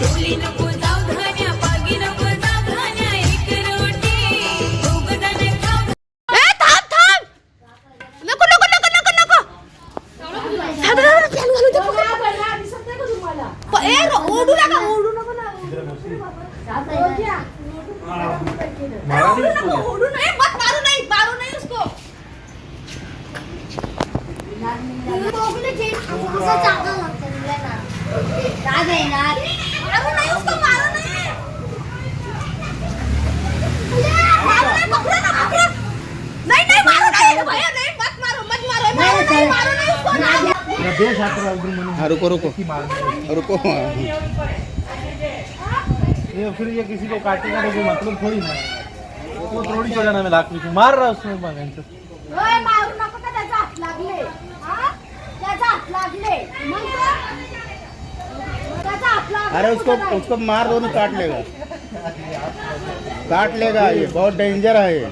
डोली नको हाँ रुको रुको। रुको। ये फिर ये किसी को काटेगा तो कोई मतलब थोड़ी ना है। वो थोड़ी हो जाना मैं लाख रुपये मार रहा उसमें भगवान से। हा? अरे उसको उसको मार दो ना काट लेगा। काट लेगा ये बहुत डेंजर है ये।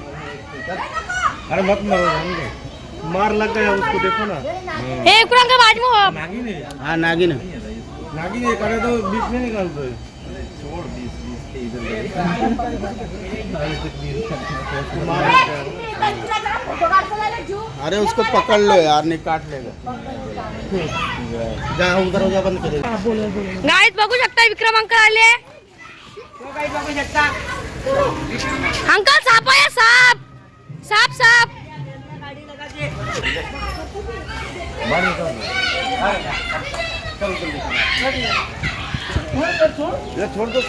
अरे मत मारो दो। मार लग गया उसको देखो ना। हे कुणांका बाजमो नागिन है। हाँ नागिन है। नागिन ये करे तो बीच में है छोड़ के इधर अरे उसको पकड़ लो यार नहीं काट लेगा। जहाँ उधर उधर बंद करेगा गाईत बघू शकता विक्रम अंकल आले। अंकल साप आहे साप साप साप छोड़ दो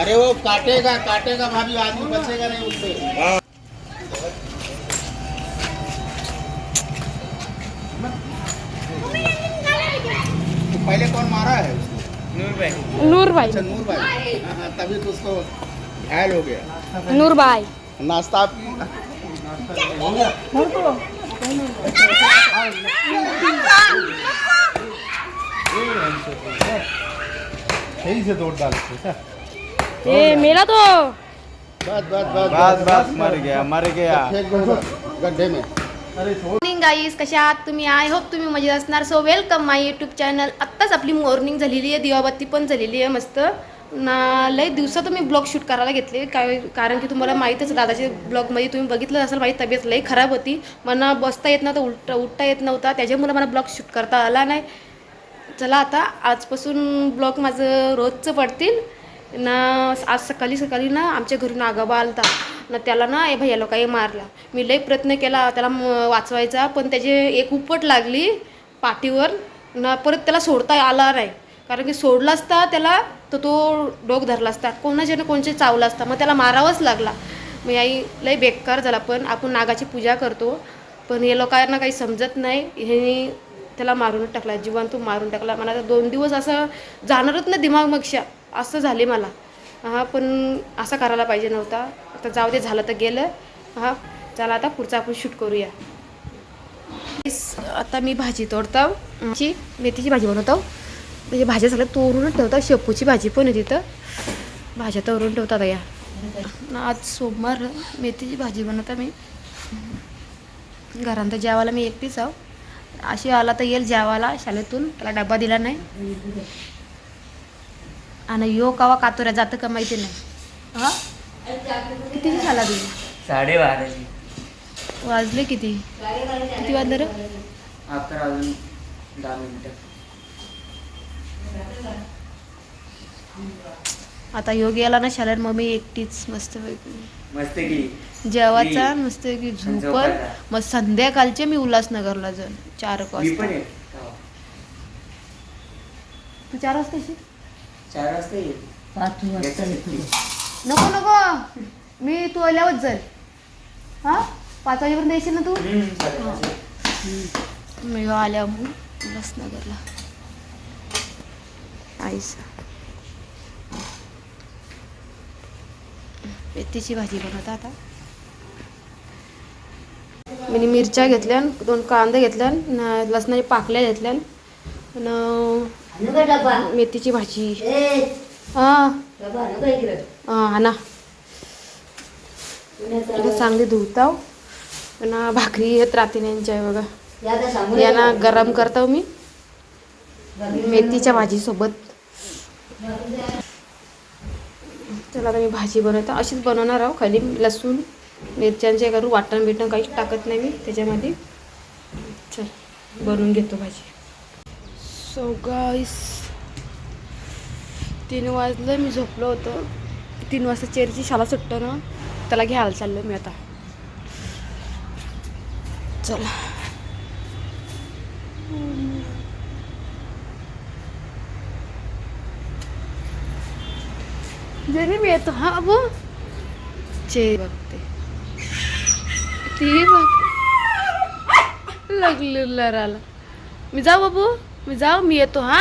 अरे वो काटेगा काटेगा भाभी आदमी बचेगा नहीं उससे तो पहले कौन मारा है उसको नूर भाई अच्छा नूर भाई हाँ, हाँ, तभी तो उसको घायल हो गया। नूर भाई नाश्ता आपकी सही से तोड़ डालते ए मेरा तो. बस बस बस बस बस मर गया मर गया गड्ढे में मॉर्निंग गाईज कशा आहात तुम्ही? आय होप तुम्ही मजेत असणार. So welcome my YouTube channel आत्ताच आपली मॉर्निंग झालेली आहे. दिवाबत्ती पण झालेली आहे. मस्त. ना लय दिवसात मी ब्लॉग शूट करायला घेतले. काय कारण की तुम्हाला माहीतच दादाचे ब्लॉगमध्ये तुम्ही बघितलं असेल माझी तब्येत लई खराब होती. मला बसता येत नव्हतं उलट उठता येत नव्हता. त्याच्यामुळे मला ब्लॉग शूट करता आला नाही. चला आता आजपासून ब्लॉग माझं रोजचं पडतील. ना आज सकाळी सकाळी ना आमच्या घरून आगाबा आलता. ना त्याला ना ए भैया लोकांनी मारला. मी लई प्रयत्न केला त्याला म- वाचवायचा पण त्याचे एक उपट लागली पाठीवर. ना परत त्याला सोडता आला नाही. कारण की सोडला असता त्याला तर तो डोक धरला असता. कोणाच्या कोणचे चावला असता मग त्याला मारावंच लागला. मग आई लय बेकार झाला. पण आपण नागाची पूजा करतो. पण हे लोकांना काही समजत नाही. हे त्याला मारूनच टाकला. जीवन तो मारून टाकला. मला दोन दिवस असं जाणारच ना दिमाग असं झाले मला. हा पण असं करायला पाहिजे नव्हता. आता जाऊ दे झालं तर गेलं. हां चला आता पुढचा आपण शूट करूया. आता मी भाजी तोडतो. मेथीची भाजी बनवतो. म्हणजे भाज्या सगळ्या तोडूनच ठेवतात. शेपूची भाजी पण आहे तिथं. भाज्या तोडून ठेवतात या. ना आज सोमवार मेथीची भाजी बनवता मी. घरात जेवायला मी एकटीच आहो. अशी आला तर येईल जेवायला शाळेतून. त्याला डबा दिला नाही. आणि यो कावा कातोऱ्या जातं का माहिती नाही. हा? कितीची खाला तुम्ही साडेबाराची. वाजले किती? किती वाजले रे? अकरा अजून दहा मिनिटं. आता योग याला ना शाळेत मग मी एकटीच मस्त मस्त की. मी- मस्त की. मग संध्याकाळचे मी उल्हासनगरला जाऊन चार वाजता. तू चार वाजता येशील? चार वाजता येईल नको नको. मी तू आल्यावर जाईल. हा? पाच वाजेपर्यंत येशील ना तू. मी आल्या मग उल्हासनगरला. आईस. मेथीची भाजी बनवता आता. मी मिरच्या घेतल्या दोन कांदे घेतल्या लसणाच्या पाकल्या घेतल्या मेथीची भाजी. हा. ना चांगली धुताव आणि भाकरी येत राहते यांच्या बघा. यांना गरम करतो मी. मेथीच्या भाजीसोबत. चला आता मी भाजी बनवतो. अशीच बनवणार आहो खाली. लसूण मिरच्यांचे करू वाटण बिटण काहीच टाकत नाही मी त्याच्यामध्ये. चल बनवून घेतो भाजी. सो गाईस तीन वाजलं मी झोपलो होतो. तीन वाजता चेरची शाळा सुटतं ना त्याला घ्यायला चाललो मी आता. चला. जरी मी येतो. हा अबो. चेरी बघते ती बघ लागलं लराला. मी जाऊ बाबू मी जाऊ मी येतो हा.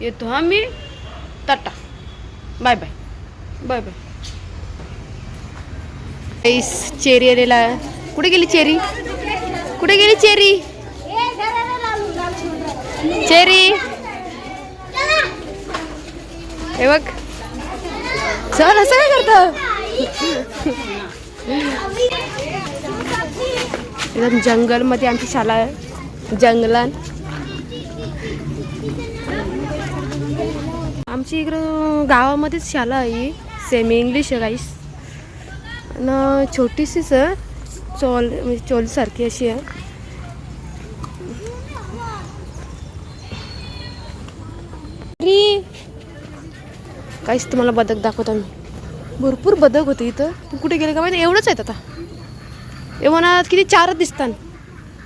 येतो हा मी. Tata. Bye bye. Bye bye. ऐस चेरी आलेला. कुठे गेली चेरी कुठे गेली चेरी चेरी हे बघ. चल असं काय करत? एकदम जंगलमध्ये आमची शाळा आहे. जंगलात आमची इकडं गावामध्येच शाळा आहे सेमी इंग्लिश आहे गाईस आणि छोटीशीच आहे चोल म्हणजे चोलसारखी अशी आहे री काहीच तुम्हाला बदक दाखवतो आम्ही. भरपूर बदक होते इथं. तू कुठे गेले का माहिती? एवढंच आहेत आता. म्हणा किती चारच दिसतात.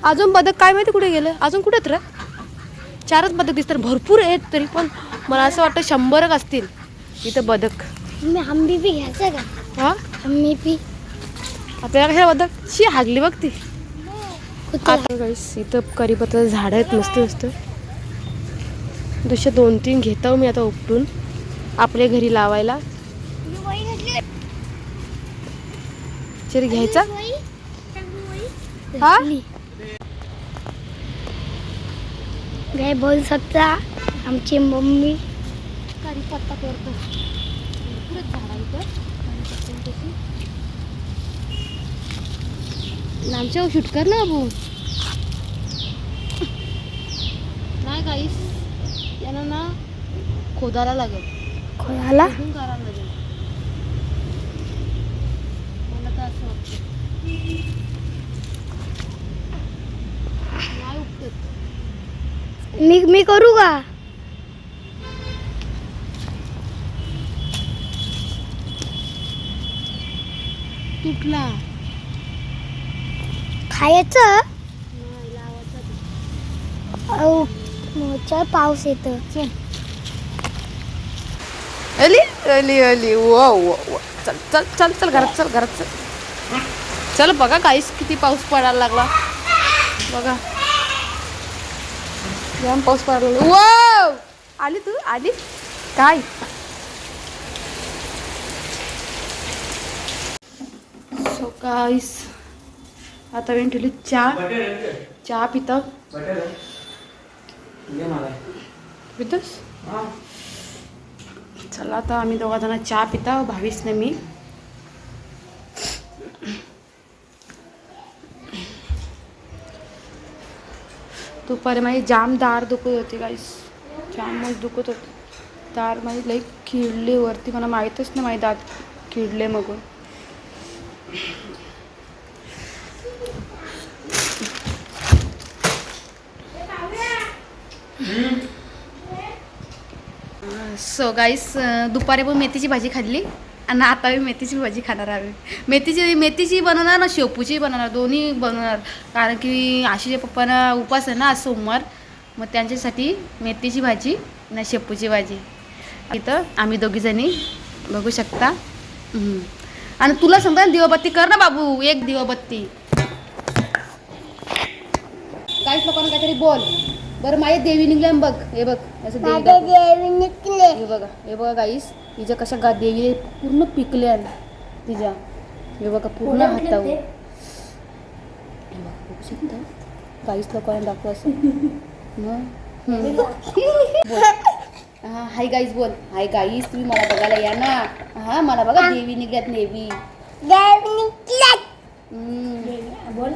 अजून बदक काय माहिती कुठे गेलं? अजून कुठे आहेत रे? चारच बदक दिसतात. भरपूर आहेत तरी पण मला असं वाटतं शंभरक असतील इथं बदक. मी आंबी बी घ्यायचं का? हा? आंबी बी. आपल्याला कशा बदक? शी हागली बघ ती. आता इथं करीपत्ता झाडं आहेत मस्त मस्त दुसरे दोन तीन घेतो मी आता उपटून. आपल्या घरी लावायला? चल घ्यायचा? हा काय बोल सकता आमची मम्मी. करीपत्ता करतो. झाडं इथं. लांबच्या शूट कर ना बाबू. नाही काहीच यांना ना खोदायला लागेल. नाही उपटत मी मी करू का? तुटला. खायचं? पाऊस येतं अली अली अली वो. चल चल चल चल घरात चल घरात चल. चल बघा काहीच किती पाऊस पडायला लागला. बघा. जाम पाऊस पडायला लागला. वो आली तू? आली? काय? सो काहीच आता मी ठेवली चहा. चहा पिता. पितोस? चला आता आम्ही दोघा चहा पिता भावीस ना मी. दुपारी माझी जाम दार दुखत होती गाईस जामच दुखत होती. दार माझी लई किडली वरती मला माहीतच नाही माझी दात किडले मग सो गाईस uh, दुपारी पण मेथीची भाजी खाल्ली आणि आता मी मेथीची भाजी खाणार आहे मेथीची मेथीची बनवणार ना शेपूची बनवणार दोन्ही बनवणार. कारण की आशीच्या पप्पांना उपास आहे ना आज सोमवार. मग त्यांच्यासाठी मेथीची भाजी ना शेपूची भाजी. इथं आम्ही दोघीजणी बघू शकता. आणि तुला सांगता ना दिवाबत्ती कर ना बाबू एक दिवाबत्ती. काहीच लोकांना काहीतरी बोल. बरं माझ्या देवी निघल्या बघ हे बघ असं देवी माझ्या दाखव. देवी निघले. हे बघा हे बघा गाईस तिच्या कशा गा देवी पूर्ण पिकल्या तिच्या. हे बघा पूर्ण हातावर. हे बघा, बघू शकता? गाईस लोकांना दाखव असं. मग? हम्म. बोल. हा हाय गाईस बोल. हाय गाईस तुम्ही मला बघायला या ना. हा मला बघा देवी निघल्यात देवी हम्म. बोल.